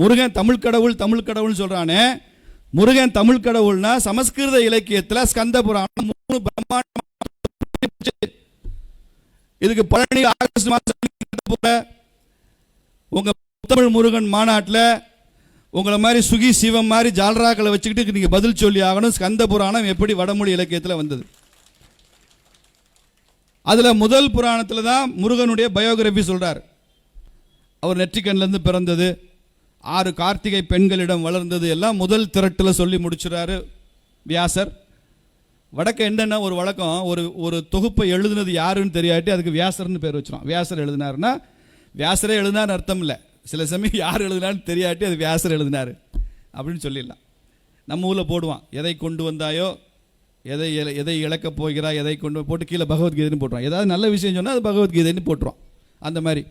முருகன் தமிழ் கடவுள் தமிழ் கடவுள்னு சொல்றானே. முருகன் தமிழ் கடவுள்னா சமஸ்கிருத இலக்கியத்தில் ஸ்கந்த புராணம் மூணு பிரம்மாண்டம் இதுக்கு பழனி ஆகஸ்ட் மாதம் உங்க தமிழ் முருகன் மாநாட்டில் உங்களை மாதிரி சுகி சிவம் மாதிரி ஜால்ராக்களை வச்சுக்கிட்டு நீங்கள் பதில் சொல்லி ஆகணும். ஸ்கந்த புராணம் எப்படி வடமொழி இலக்கியத்தில் வந்தது? அதில் முதல் புராணத்தில் தான் முருகனுடைய பயோகிராஃபி சொல்கிறார் அவர் நெற்றிக்கண்லேருந்து பிறந்தது. ஆறு கார்த்திகை பெண்களிடம் வளர்ந்தது எல்லாம் முதல் திரட்டில் சொல்லி முடிச்சுறாரு வியாசர். வடக்க என்னென்ன ஒரு வழக்கம் ஒரு ஒரு தொகுப்பை எழுதுனது யாருன்னு தெரியாட்டி அதுக்கு வியாசர்னு பேர் வச்சிரும். வியாசர் எழுதினாருன்னா வியாசரே எழுதினார்னு அர்த்தம் இல்லை. சில சமயம் யார் எழுதினான்னு தெரியாட்டி அது வியாசர் எழுதினார். அப்படின்னு சொல்லிடலாம். நம்ம ஊரில் போடுவான். எதை கொண்டு வந்தாயோ எதை எதை இழக்கப் போகிறா எதை கொண்டு போட்டு கீழே பகவத்கீதைன்னு போட்டுருவான். ஏதாவது நல்ல விஷயம் சொன்னால் அது பகவத்கீதைன்னு போட்டுருவான். அந்த மாதிரி.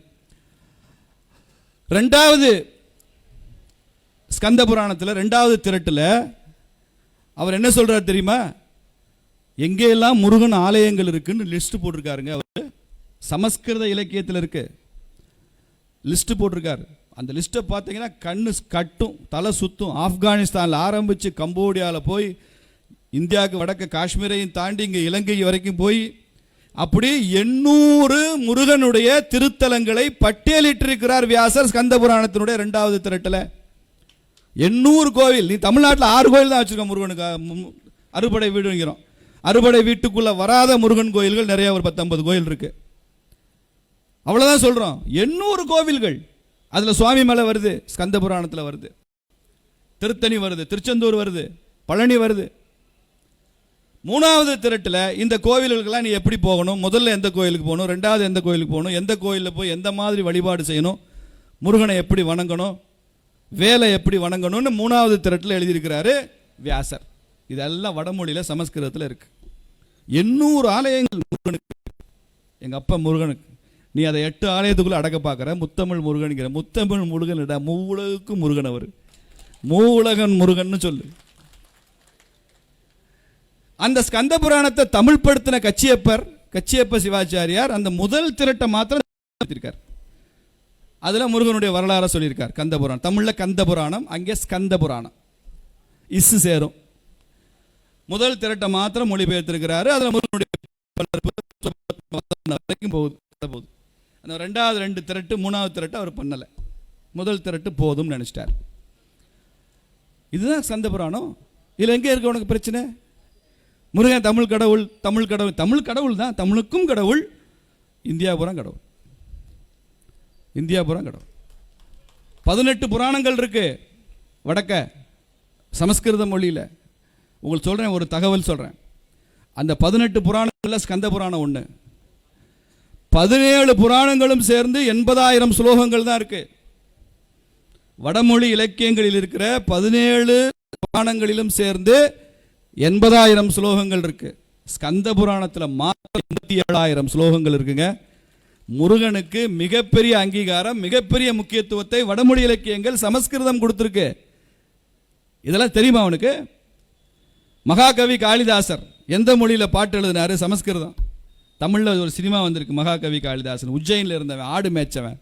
ரெண்டாவது ஸ்கந்த புராணத்தில் ரெண்டாவது திரட்டில் அவர் என்ன சொல்கிறார் தெரியுமா? எங்கேயெல்லாம் முருகன் ஆலயங்கள் இருக்குன்னு லிஸ்ட் போட்டிருக்காருங்க அவர். சமஸ்கிருத இலக்கியத்தில் இருக்கு. லிஸ்ட் போட்டிருக்காரு. அந்த லிஸ்ட்டை பார்த்தீங்கன்னா கண்ணு கட்டும் தலை சுத்தும். ஆப்கானிஸ்தானில் ஆரம்பித்து கம்போடியாவில் போய் இந்தியாவுக்கு வடக்க காஷ்மீரையும் தாண்டி இங்கே இலங்கை வரைக்கும் போய் அப்படி எண்ணூறு முருகனுடைய திருத்தலங்களை பட்டியலிட்டிருக்கிறார் வியாசர் ஸ்கந்த புராணத்தினுடைய ரெண்டாவது திரட்டில். எண்ணூறு கோவில். நீ தமிழ்நாட்டில் ஆறு கோயில் தான் வச்சுருக்கோம் முருகனுக்கு. அறுபடை வீடுங்கிறோம் அறுபடை வீட்டுக்குள்ளே வராத முருகன் கோயில்கள் நிறைய ஒரு பத்தொன்பது கோயில் இருக்கு. அவ்வளோதான் சொல்கிறோம் எண்ணூறு கோவில்கள். அதில் சுவாமி மலை வருது ஸ்கந்த புராணத்தில் வருது. திருத்தணி வருது திருச்செந்தூர் வருது பழனி வருது. மூணாவது திரட்டில் இந்த கோவில்களுக்கெல்லாம் நீ எப்படி போகணும்? முதல்ல எந்த கோயிலுக்கு போகணும்? ரெண்டாவது எந்த கோயிலுக்கு போகணும்? எந்த கோயிலில் போய் எந்த மாதிரி வழிபாடு செய்யணும்? முருகனை எப்படி வணங்கணும்? வேலை எப்படி வணங்கணும்னு மூணாவது திரட்டில் எழுதியிருக்கிறாரு வியாசர். இதெல்லாம் வடமொழியில் சமஸ்கிருதத்தில் இருக்கு. எண்ணூறு ஆலயங்கள் முருகனுக்கு. எங்கள் அப்பா முருகனுக்கு. நீ அதை எட்டு ஆலயத்துக்குள்ளே அடக்க பார்க்குற. முத்தமிழ் முருகனுங்கிற முத்தமிழ் முருகன் இட மூவுலகுக்கு முருகன் அவர். மூவுலகன் முருகன் சொல்லு. அந்த ஸ்கந்த புராணத்தை தமிழ் படுத்தின கச்சியப்பர் கச்சியப்ப சிவாச்சாரியார் அந்த முதல் திரட்டை மாத்திரம் இருக்கார் அதில் முருகனுடைய வரலாறாக சொல்லியிருக்கார். கந்த புராணம் தமிழ்ல கந்த புராணம் அங்கே ஸ்கந்த புராணம் இசு சேரும். முதல் திரட்டை மாத்திரம் மொழிபெயர்த்திருக்கிறாரு. அதில் முருகனுடைய வரைக்கும் போகுது போகுது. அந்த ரெண்டாவது ரெண்டு திரட்டு மூணாவது திரட்டு அவர் பண்ணலை. முதல் திரட்டு போதும்னு நினச்சிட்டார். இதுதான் சந்த புராணம் இதில் எங்கே இருக்க உனக்கு பிரச்சனை? முருகன் தமிழ் கடவுள் தமிழ் கடவுள் தமிழ் கடவுள் தான் தமிழுக்கும் கடவுள் இந்தியாபுரம் கடவுள். இந்தியாபுரம் கிடக்கும் பதினெட்டு புராணங்கள் இருக்குது வடக்க சமஸ்கிருத மொழியில். உங்களுக்கு சொல்கிறேன் ஒரு தகவல் சொல்கிறேன் அந்த பதினெட்டு புராணங்களில் ஸ்கந்த புராணம் ஒன்று பதினேழு புராணங்களும் சேர்ந்து எண்பதாயிரம் ஸ்லோகங்கள் தான் இருக்குது வடமொழி இலக்கியங்களில் இருக்கிற பதினேழு புராணங்களிலும் சேர்ந்து எண்பதாயிரம் ஸ்லோகங்கள் இருக்குது ஸ்கந்த புராணத்தில் மாத்திரம் எண்பத்தி ஏழாயிரம் ஸ்லோகங்கள் இருக்குங்க. முருகனுக்கு மிகப்பெரிய அங்கீகாரம் மிகப்பெரிய முக்கியத்துவத்தை வடமொழி இலக்கியங்கள் சமஸ்கிருதம் கொடுத்துருக்கு. இதெல்லாம் தெரியுமா அவனுக்கு? மகாகவி காளிதாசர் எந்த மொழியில் பாட்டு எழுதினாரு? சமஸ்கிருதம். தமிழில் ஒரு சினிமா வந்திருக்கு மகாகவி காளிதாசன். உஜ்ஜயினில் இருந்தவன் ஆடு மேய்ச்சவன்.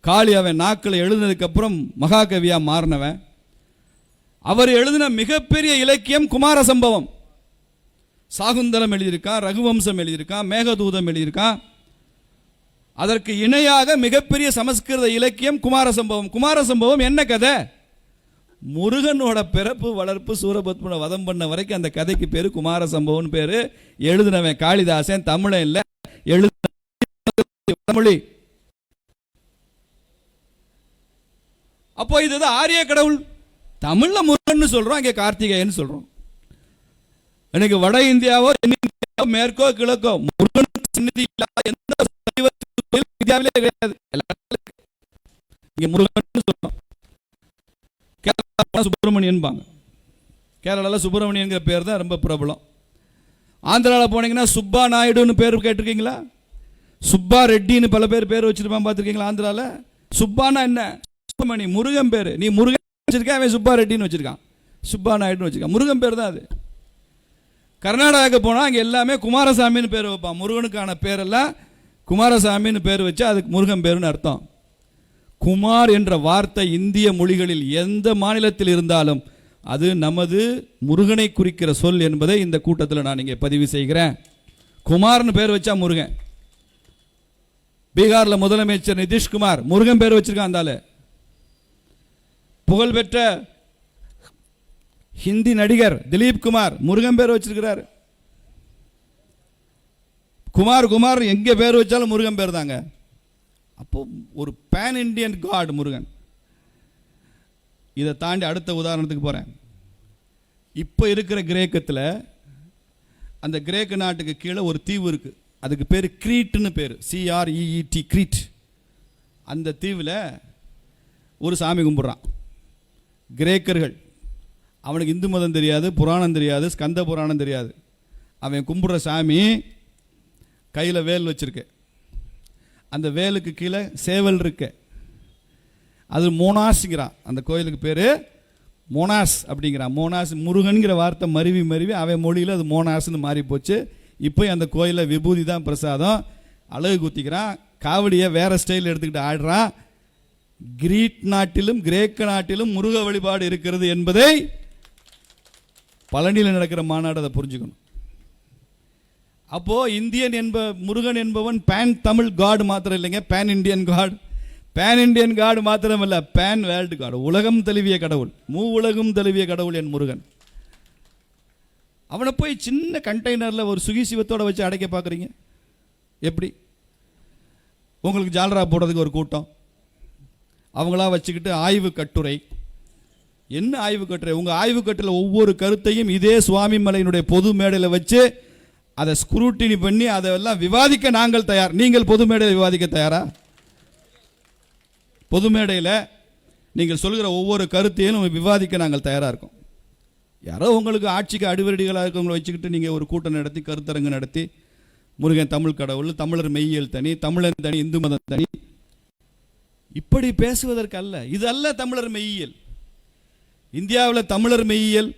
காளி அவன் நாக்கில் எழுதினதுக்கப்புறம் மகாகவியாக மாறினவன். அவர் எழுதின மிகப்பெரிய இலக்கியம் குமார சம்பவம் சாகுந்தலம் எழுதியிருக்கான் ரகுவம்சம் எழுதியிருக்கான் மேகதூதம் எழுதியிருக்கான். அதற்கு இணையாக மிகப்பெரிய சமஸ்கிருத இலக்கியம் குமார சம்பவம் குமார சம்பவம் என்ன கதை? முருகனோட பிறப்பு வளர்ப்பு சூரபத்மனை வதம் பண்ண வரைக்கும் அந்த கதைக்கு பேரு குமார சம்பவம்னு பேரு. எழுதினவன் காளிதாசன் தமிழன் இல்ல எழுதின மொழி அப்போ இது ஆரிய கடவுள். தமிழ்ல முருகன் சொல்றோம் அங்கே கார்த்திகேயன் சொல்றோம். எனக்கு வட இந்தியாவோ தென்னிந்தியாவோ மேற்கோ கிழக்கோ முருகன் சந்நிதி இல்லாத எந்த இந்தியாவிலே கிடையாது. இங்கே முருகன் சொல்றோம் கேரளா சுப்பிரமணியன்பாங்க கேரளாவில் சுப்பிரமணியன்கிற பேர் தான் ரொம்ப பிரபலம். ஆந்திராவில் போனீங்கன்னா சுப்பா நாயுடுன்னு பேர் கேட்டிருக்கீங்களா? சுப்பா ரெட்டின்னு பல பேர் பேர் வச்சிருப்பான் பார்த்துருக்கீங்களா ஆந்திராவில் சுப்பானா என்ன? சுப்பிரமணி முருகன் பேர். நீ முருகன் வச்சிருக்கேன் அவன் சுப்பா ரெட்டின்னு வச்சிருக்கான். சுப்பா நாயுடுன்னு வச்சிருக்கான். முருகன் பேர் தான் அது. கர்நாடகாவுக்கு போனால் அங்கே எல்லாமே குமாரசாமின்னு பேர் வைப்பான். முருகனுக்கான பேரெல்லாம் குமாரசாமின்னு பேர் வச்சு அதுக்கு முருகன் பேருன்னு அர்த்தம். குமார் என்ற வார்த்தை இந்திய மொழிகளில் எந்த மாநிலத்தில் இருந்தாலும் அது நமது முருகனை குறிக்கிற சொல் என்பதை இந்த கூட்டத்தில் நான் இங்கே பதிவு செய்கிறேன். குமார்னு பேர் வச்சா முருகன். பீகாரில் முதலமைச்சர் நிதிஷ்குமார் முருகன் பேர் வச்சிருக்கான் அந்தால புகழ்பெற்ற ஹிந்தி நடிகர் திலீப் குமார் முருகன் பேர் வச்சிருக்கிறார். குமார் குமார் எங்கே பேர் வச்சாலும் முருகன் பேர் தாங்க அப்போ ஒரு பேன் இண்டியன் காட் முருகன். இதை தாண்டி அடுத்த உதாரணத்துக்கு போகிறேன் இப்போ இருக்கிற கிரேக்கத்தில் அந்த கிரேக்க நாட்டுக்கு கீழே ஒரு தீவு இருக்குது அதுக்கு பேர் கிரீட்னு பேர். சிஆர்இஇடி கிரீட் அந்த தீவில் ஒரு சாமி கும்பிட்றான். கிரேக்கர்கள். அவனுக்கு இந்து மதம் தெரியாது புராணம் தெரியாது ஸ்கந்த புராணம் தெரியாது. அவன் கும்பிட்ற சாமி கையில் வேல் வச்சுருக்க. அந்த வேலுக்கு கீழே சேவல் இருக்கு. அது மோனாஸ்ங்கிறான் அந்த கோயிலுக்கு பேர் மோனாஸ் அப்படிங்கிறான் மோனாஸ் முருகன்கிற வார்த்தை மருவி மருவி அவன் மொழியில் அது மோனாஸ்னு மாறி போச்சு. இப்போ அந்த கோயிலில் விபூதி தான் பிரசாதம். அழகு குத்திக்கிறான் காவடியை வேறு ஸ்டைல் எடுத்துக்கிட்டு ஆடுறான் கிரீட் நாட்டிலும் கிரேக்க நாட்டிலும் முருக வழிபாடு இருக்கிறது என்பதை பழனியில் நடக்கிற மாநாடு அதை புரிஞ்சுக்கணும். அப்போ இந்தியன் என்ப முருகன் என்பவன் பேன் தமிழ் காடு மாத்திரம் இல்லைங்க pan Indian god pan Indian god மாத்திரம் இல்ல பேன் வேர்ல்டு காடு உலகம் தழுவிய கடவுள் மூ உலகம் தழுவிய கடவுள் என் முருகன். அவனை போய் சின்ன கண்டெய்னரில் ஒரு சுகி சிவத்தோட வச்சு அடைக்க பார்க்குறீங்க எப்படி? உங்களுக்கு ஜாலரா போடுறதுக்கு ஒரு கூட்டம். அவங்களா வச்சுக்கிட்டு ஆய்வு கட்டுரை. என்ன ஆய்வு கட்டுரை? உங்கள் ஆய்வு கட்டுரையில் ஒவ்வொரு கருத்தையும் இதே சுவாமி மலையினுடைய பொது மேடையில் வச்சு அதை ஸ்க்ரூட்டினி பண்ணி அதெல்லாம் விவாதிக்க நாங்கள் தயார். நீங்கள் பொது மேடையில் விவாதிக்க தயாரா? பொது மேடையில் நீங்கள் சொல்கிற ஒவ்வொரு கருத்தையும் விவாதிக்க நாங்கள் தயாராக இருக்கோம். யாரோ உங்களுக்கு ஆட்சிக்கு அடிவரடிகளாக இருக்கவங்களை வச்சுக்கிட்டு நீங்கள் ஒரு கூட்டம் நடத்தி கருத்தரங்கு நடத்தி முருகன் தமிழ் கடவுள் தமிழர் மெய்யியல் தனி தமிழன் தனி இந்து மதம் தனி. இப்படி பேசுவதற்கு அல்ல இது அல்ல தமிழர் மெய்யியல். இந்தியாவில் தமிழர் மெய்யியல்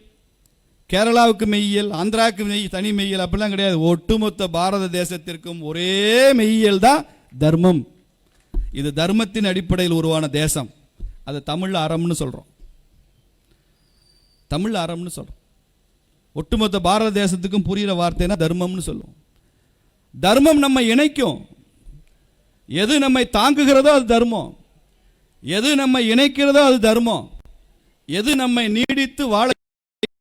கேரளாவுக்கு மெய்யியல் ஆந்திராவுக்கு மெய் தனி மெய்யியல் அப்படிலாம் கிடையாது. ஒட்டுமொத்த பாரத தேசத்திற்கும் ஒரே மெய்யியல் தான் தர்மம். இது தர்மத்தின் அடிப்படையில் உருவான தேசம். அதை தமிழ் அறம்னு சொல்கிறோம் தமிழ் அறம்னு சொல்கிறோம் ஒட்டுமொத்த பாரத தேசத்துக்கும் புரிகிற வார்த்தைனா தர்மம்னு சொல்லுவோம். தர்மம் நம்ம இணைக்கும். எது நம்மை தாங்குகிறதோ அது தர்மம். எது நம்மை இணைக்கிறதோ அது தர்மம். எது நம்மை நீடித்து வாழ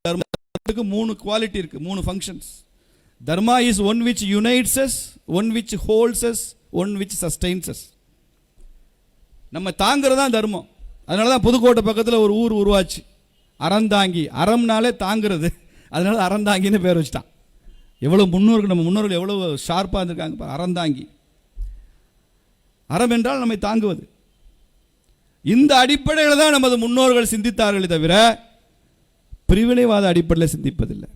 தர்மம் தர்மத்துக்கு மூணு குவாலிட்டி இருக்கு மூணு functions dharma is one which unites one which holds one which sustains நம்ம தாங்கிறது தான் தர்மம். அதனால தான் புதுக்கோட்டை பக்கத்தில் ஒரு ஊர் உருவாச்சு. அறந்தாங்கி அறம்னாலே தாங்கிறது. அதனால அறந்தாங்கின்னு பேர் வச்சுட்டான். எவ்வளோ முன்னோர்கள் நம்ம முன்னோர்கள் எவ்வளோ ஷார்ப்பாக இருந்திருக்காங்க அறந்தாங்கி அறம் என்றால் நம்மை தாங்குவது. இந்த அடிப்படையில் தான் நமது முன்னோர்கள் சிந்தித்தார்களே தவிர பிரிவினைவாத அடிப்படையில் சிந்திப்பதில்லை.